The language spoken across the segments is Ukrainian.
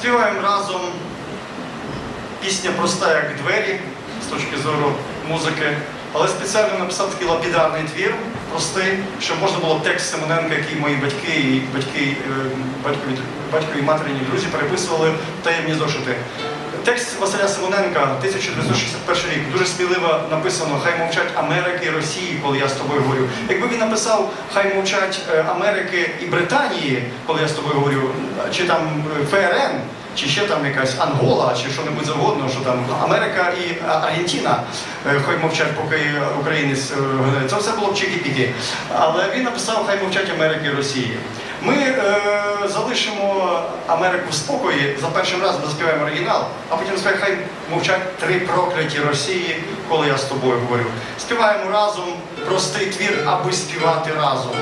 Співаємо разом. Пісня проста, як двері, з точки зору музики. Але спеціально написав такий лапідарний твір, простий, щоб можна було текст Семененка, який мої батьки і батьки, е, батькові, батькові материні друзі переписували таємні зошити. Текст Василя Симоненка, 1961 рік, дуже сміливо написано Хай мовчать Америки і Росії, коли я з тобою говорю. Якби він написав Хай мовчать е, Америки і Британії, коли я з тобою говорю, чи там ФРН, чи ще там якась Ангола, чи що-небудь завгодно, що там Америка і Аргентина, е, хай мовчать, поки українець. е, Це все було б чики-піки. Але він написав Хай мовчать Америки і Росії. Ми е, залишимо Америку в спокої, за першим разом заспіваємо оригінал, а потім скажемо, хай мовчать три прокляті Росії, коли я з тобою говорю. Співаємо разом простий твір, аби співати разом.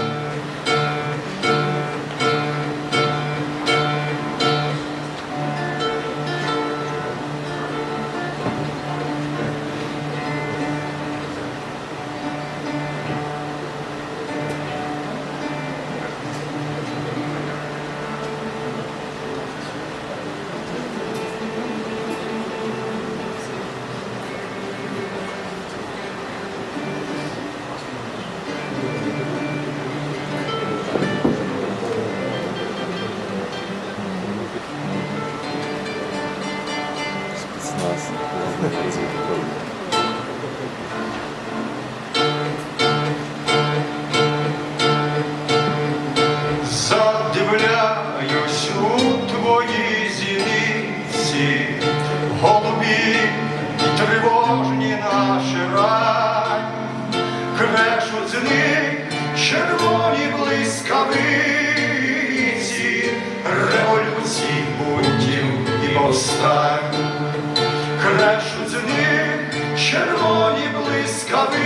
Зіниці, голубі і тривожні наші рань, крешуть з червоні блискавиці, революцій, бунтів і повстань, крешуть з них червоні блискавиці,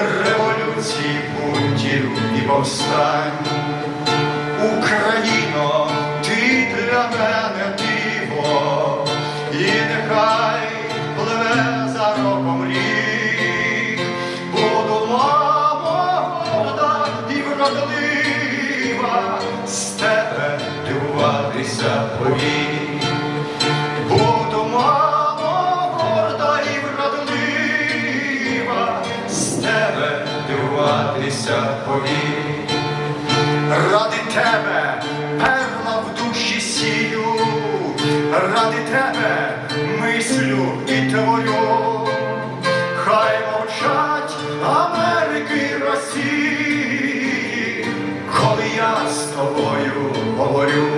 революцій, бунтів і повстань. Україно, ти для мене диво, і нехай пливе за роком рік, буду мамо горда і вродлива, з тебе дивуватися повік. Дивуватися повік. Ради тебе перла в душі сію, ради тебе мислю і творю, хай мовчать Америки і Росії, коли я з тобою говорю,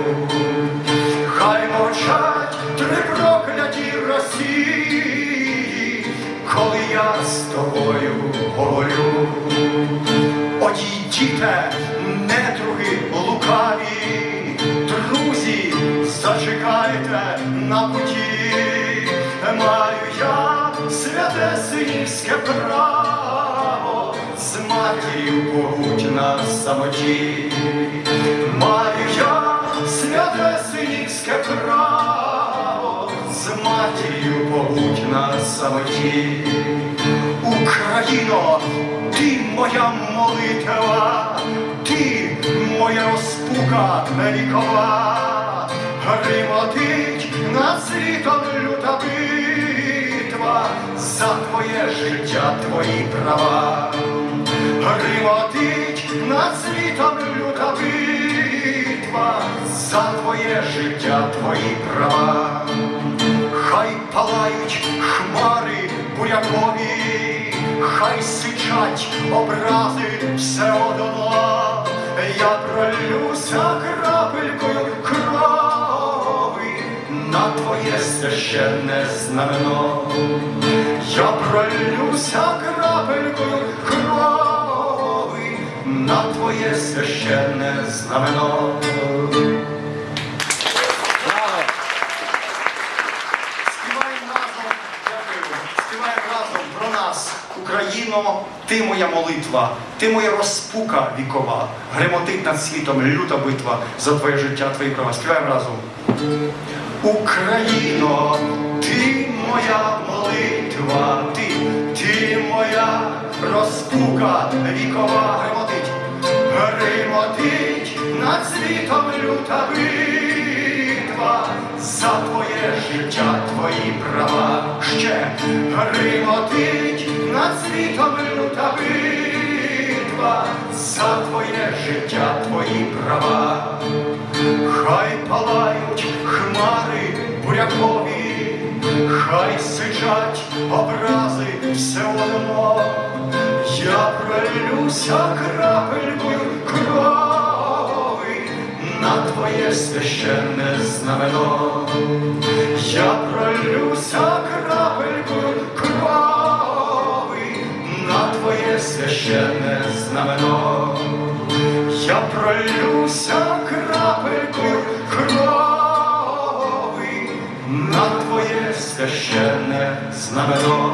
хай мовчать три прокляті Росії, коли я з тобою говорю. Одійдіте, недруги лукаві, друзі, зачекайте на путі, маю я святе синівське право, з матір'ю побудь на самоті, маю я святе синівське право, з матір'ю побудь на самоті. Моя молитва, ти моя розпука вікова, гримотить над світом люта битва, за твоє життя, твої права, гримотить над світом люта битва, за твоє життя, твої права. Хай палають хмари бурякові, хай сичать образи все одно, я пролюся крапелькою крови на твоє священне знамено, я пролюся крапелькою крови на твоє священне знамено. Україно, ти моя молитва, ти моя розпука вікова, гремотить над світом люта битва за твоє життя, твої права. Співаємо разом. Україно, ти моя молитва, ти, ти моя розпука вікова гремотить, гремотить над світом люта битва. за твоє життя, твої права. Ще гримотить над світом люта битва, за твоє життя, твої права. Хай палають хмари бурякові, хай сичать образи все одно. Я пролюся крапелькою крові на твоє священне знамено. Я пролюся священне знамено. Я пролюся крапелькою крові на твоє священне знамено.